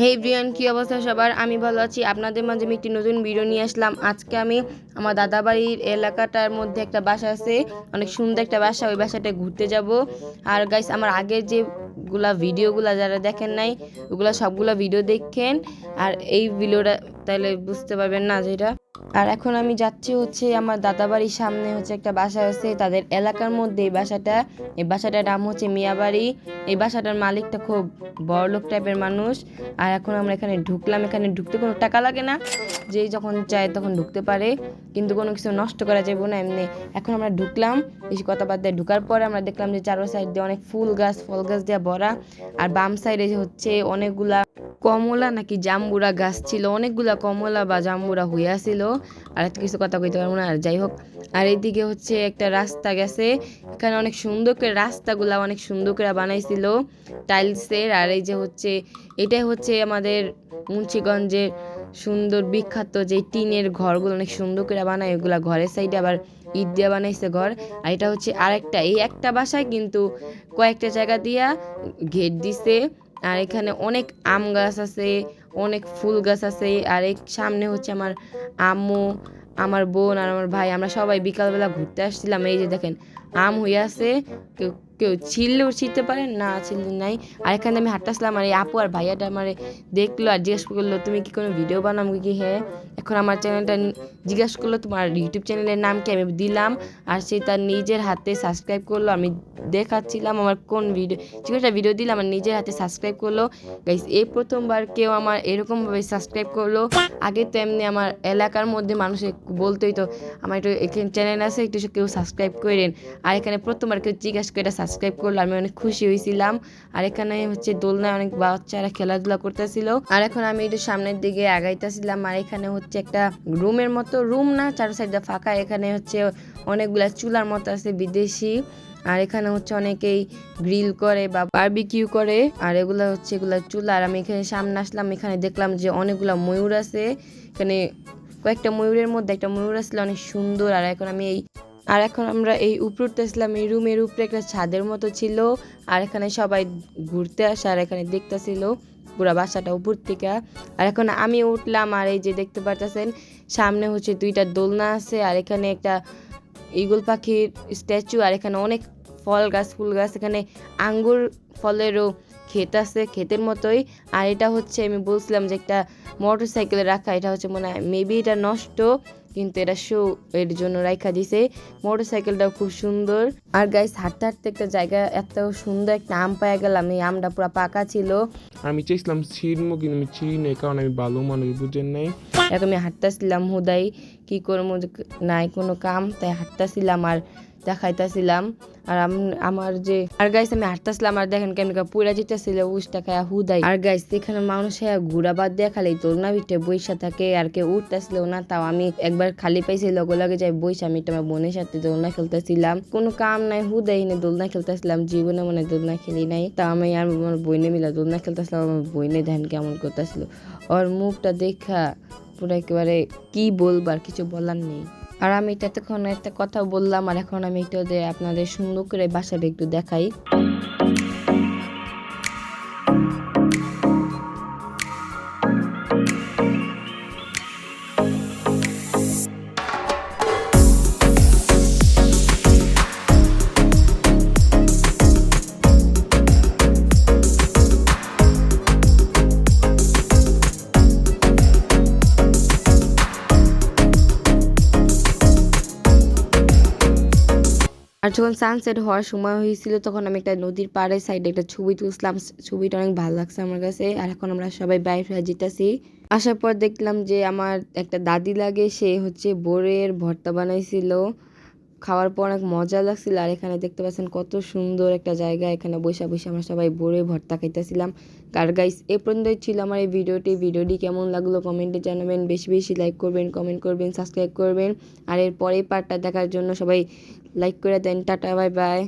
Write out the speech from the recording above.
হে Brian, কী অবস্থা সবার? আমি ভালো আছি। আপনাদের মাঝে আমি একটি নতুন ভিডিও নিয়ে আসলাম। আজকে আমি আমার দাদাবাড়ির এলাকাটার মধ্যে একটা বাসা আছে। অনেক সুন্দর একটা বাসা। ওই বাসাটা ঘুরতে যাব। আর গাইস আমার আগের যেগুলা ভিডিওগুলা যারা দেখেন নাই, ওগুলা সবগুলো ভিডিও দেখেন। আর এই ভিডিওটা তাহলে বুঝতে পারবেন না যেটা আর এখন আমি যাচ্ছি হচ্ছে আমার দাদাবাড়ির সামনে হচ্ছে একটা বাসা আছে, তাদের এলাকার মধ্যে এই বাসাটা। এই বাসাটার নাম হচ্ছে মিয়াবাড়ি। এই বাসাটার মালিকটা খুব বড়লোক টাইপের মানুষ। আর এখন আমরা এখানে ঢুকলাম, এখানে ঢুকতে কোনো টাকা লাগে না। যেই যখন চায় তখন ঢুকতে পারে। কিন্তু কোনো কিছু নষ্ট করা যাবে না এমনি। এখন আমরা ঢুকলাম, বেশি কথা বাদ ঢুকার পরে আমরা দেখলাম যে চারো সাইড দিয়ে অনেক ফুল গাছ, ফল গাছ দিয়ে ভরা। আর বাম সাইডে হচ্ছে অনেকগুলা কমলা নাকি জাম্বুরা গাছ ছিল, অনেকগুলা কমলা বা জাম্বুরা হইয়া ছিল আর এত কিছু কথা কইতে পারব না, আর যাই হোক। আর এইদিকে হচ্ছে একটা রাস্তা গেছে। এখানে অনেক সুন্দর করে রাস্তাগুলা অনেক সুন্দর করে বানাইছিল টাইলসের। আর এই যে হচ্ছে, এটাই হচ্ছে আমাদের মুন্সিগঞ্জের সুন্দর বিখ্যাত যে টিনের ঘরগুলো, অনেক সুন্দর করে বানায়। ওগুলা ঘরের সাইডে আবার ইট দিয়ে বানাইছে ঘর। আর এটা হচ্ছে আরেকটা, এই একটা বাসায় কিন্তু কয়েকটা জায়গা দিয়া ঘের দিছে। আর এখানে অনেক আম গাছ আছে, অনেক ফুল গাছ আছে, আর এক সামনে হচ্ছে আমার আম্মু, আমার বোন আর আমার ভাই। আমরা সবাই বিকালবেলা ঘুরতে আসছিলাম। এই যে দেখেন, আম আছে কেউ ছিললেও ছিলতে পারে, না ছিললে নাই। আর এখানে আমি হাঁটতেছিলাম, আর এই আপু আর ভাইয়াটা আমার দেখল আর জিজ্ঞেস করল, তুমি কি কোনো ভিডিও বানাও? আমি কি হ্যাঁ। এখন আমার চ্যানেলটা জিজ্ঞেস করল, তোমার ইউটিউব চ্যানেলের নাম কি? আমি দিলাম, আর সে তার নিজের হাতে সাবস্ক্রাইব করল। আমি দেখাচ্ছিলাম আমার কোন ভিডিও, যে একটা ভিডিও দিলাম, আমার নিজের হাতে সাবস্ক্রাইব করল। গাইস, এই প্রথমবার কেউ আমার এরকমভাবে সাবস্ক্রাইব করল। আগে তো এমনি আমার এলাকার মধ্যে মানুষ বলতোই তো আমার একটু এখানে চ্যানেল আছে, একটু কেউ সাবস্ক্রাইব করেন আর এখানে প্রথমবার কেউ জিজ্ঞাসা করে সাবস্ক্রাইব করল, আমি অনেক খুশি হয়েছিলাম। আর এখানে হচ্ছে দোলনায় অনেক বাচ্চারা খেলাধুলা করতেছিল। আর এখন আমি একটু সামনের দিকে আগাইতেছিলাম, আর এখানে হচ্ছে একটা রুমের মতো রুম না চার সাইডটা ফাঁকা। এখানে হচ্ছে অনেকগুলা চুলার মতো আছে বিদেশি। আর এখানে হচ্ছে অনেকেই গ্রিল করে বা বারবিকিউ করে। আর এগুলো হচ্ছে এগুলা চুলা। আর আমি এখানে সামনে আসলাম, এখানে দেখলাম যে অনেকগুলা ময়ূর আছে। এখানে কয়েকটা ময়ূরের মধ্যে একটা ময়ূর আসলে অনেক সুন্দর। আর এখন আমি এই আর এখন আমরা এই উপরে উঠতেছিলাম এই রুমের উপরে একটা ছাদের মতো ছিল, আর এখানে সবাই ঘুরতে আসে, আর এখানে দেখতেছিল পুরা বাসাটা উপর থেকে। আর এখন আমি উঠলাম, আর এই যে দেখতে পারতেছেন, সামনে হচ্ছে দুইটা দোলনা আছে, আর এখানে একটা ইগল পাখির স্ট্যাচু, আর এখানে অনেক ফল গাছ, ফুল গাছ, এখানে আঙ্গুর ফলেরও ক্ষেত আছে, ক্ষেতের মতোই। আর এটা হচ্ছে আমি বলছিলাম যে একটা মোটর সাইকেলে রাখা, এটা হচ্ছে মনে হয় মেবি এটা নষ্ট। কিন্তু এটা শো এর জন্য রাইখা দিছে। মোটর সাইকেলটাও খুব সুন্দর। আর গাইস হাঁটতে হাঁটতে একটা জায়গা এত সুন্দর একটা আম পাওয়া গেলাম। এই আমটা পুরো পাকা ছিল। আমি চেয়েছিলাম ছিড়মো কিন্তু আমি ছিঁড়ি নাই কারণ আমি ভালো মানুষ বুঝেন নাই। এখন আমি হাঁটতেছিলাম হুদাই। কি করব নাই কোনো কাম তাই হাঁটতেছিলাম। আর দেখাইতেছিলাম। আর আমার যে, আর গাইস আমি হাঁটতেছিলাম আর দেখেন কেমন পুরা যেতেছিল, উষ্টা খায়া হুদাই। আর গাইস এখানে মানুষ হ্যাঁ ঘুরা বাদ দিয়ে খালি ভিটে বৈশা থাকে, আর কেউ উঠতেছিল না, তাও আমি একবার খালি পাইছি, লগে লগে যাই বৈশা আমি আমার বোনের সাথে দোলনা খেলতেছিলাম। কোনো কাম নাই, হুদাই এনে দোলনা খেলতেছিলাম, জীবনে মনে দোলনা খেলি নাই। তা আমি আর আমার বইনে মিলা দোলনা খেলতেছিলাম, আমার বইনে ধ্যান কেমন করতেছিল। ওর মুখটা দেখা পুরো একেবারে কি বলবার কিছু বলার নেই। আর আমি এটা এতক্ষণ একটা কথা বললাম, আর এখন আমি একটু আপনাদের সুন্দর করে বাসাটা একটু দেখাই। আর যখন সানসেট হওয়ার সময় হয়েছিল, তখন আমি একটা নদীর পাড়ের সাইডে একটা ছবি তুলছিলাম। ছবিটা অনেক ভালো লাগছে আমার কাছে। আর এখন আমরা সবাই বাইরে ফেরা যেতেছি আসার পর দেখলাম যে আমার একটা দাদি লাগে, সে হচ্ছে বোরের ভর্তা বানাইছিল। খাওয়ার পর অনেক মজা লাগছিল। আর এখানে দেখতে পাচ্ছেন কত সুন্দর একটা জায়গা। এখানে বসে বসে আমরা সবাই বড়ে ভর্তা খাইতেছিলাম। কার গাইস, এ পর্যন্তই ছিল আমার এই ভিডিওটি। ভিডিওটি কেমন লাগল কমেন্টে জানাবেন। বেশি বেশি লাইক করবেন কমেন্ট করবেন সাবস্ক্রাইব করবেন। আর এর পরের পার্টটা দেখার জন্য সবাই লাইক করে দেন। Tata bye bye